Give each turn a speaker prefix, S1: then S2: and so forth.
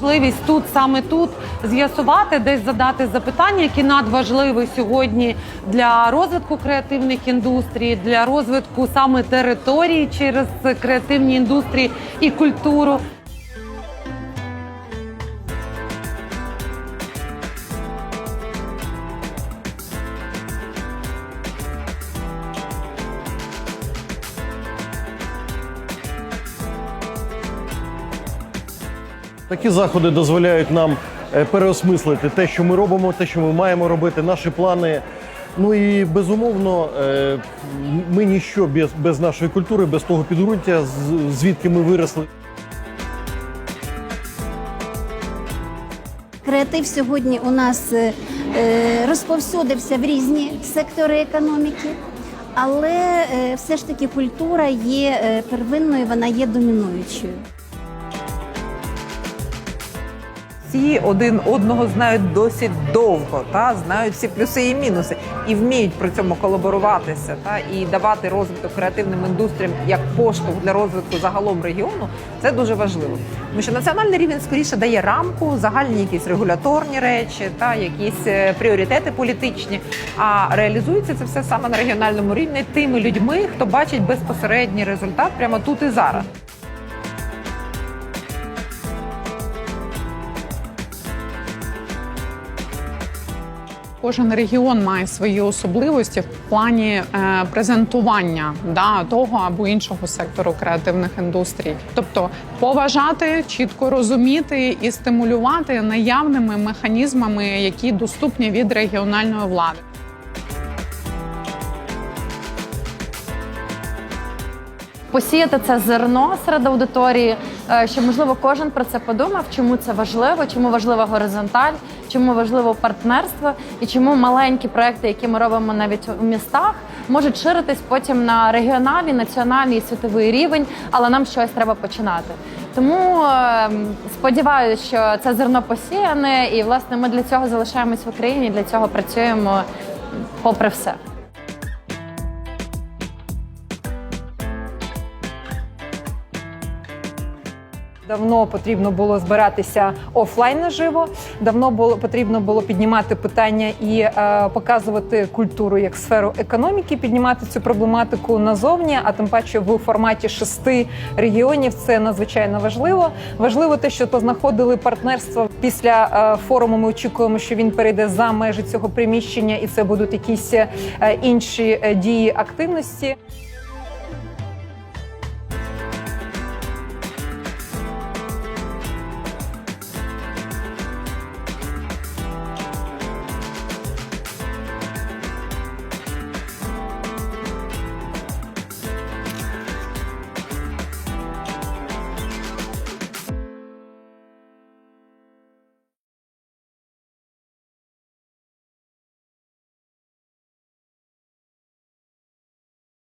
S1: можливість тут саме тут з'ясувати, десь задати запитання, які надважливі сьогодні для розвитку креативних індустрій, для розвитку саме території через креативні індустрії і культуру.
S2: Такі заходи дозволяють нам е, переосмислити те, що ми робимо, те, що ми маємо робити, наші плани. Ну і безумовно, е, ми ніщо без, без нашої культури, без того підґрунтя, звідки ми виросли.
S3: Креатив сьогодні у нас е, розповсюдився в різні сектори економіки, але все ж таки культура є первинною, вона є домінуючою.
S4: Всі один одного знають досить довго, та знають всі плюси і мінуси, і вміють при цьому колаборуватися та і давати розвиток креативним індустріям як поштовх для розвитку загалом регіону. Це дуже важливо. Тому що національний рівень скоріше дає рамку, загальні якісь регуляторні речі, та якісь е, пріоритети політичні. А реалізується це все саме на регіональному рівні тими людьми, хто бачить безпосередній результат прямо тут і зараз.
S5: Кожен регіон має свої особливості в плані е, презентування да, того або іншого сектору креативних індустрій. Тобто поважати, чітко розуміти і стимулювати наявними механізмами, які доступні від регіональної влади.
S6: посіяти це зерно серед аудиторії, е, щоб можливо кожен про це подумав, чому це важливо, чому важлива горизонталь, чому важливо партнерство і чому маленькі проекти, які ми робимо навіть у містах, можуть ширитись потім на регіональний, національний і світовий рівень, але нам щось треба починати. Тому е, сподіваюся, що це зерно посіяне, і власне ми для цього залишаємось в Україні, для цього працюємо попри все.
S4: Давно потрібно було збиратися офлайн наживо. Давно було потрібно було піднімати питання і е, показувати культуру як сферу економіки, піднімати цю проблематику назовні, а тим паче в форматі шести регіонів. Це надзвичайно важливо. Важливо те, що познаходили партнерство після е, форуму. Ми очікуємо, що він перейде за межі цього приміщення, і це будуть якісь е, інші е, дії активності.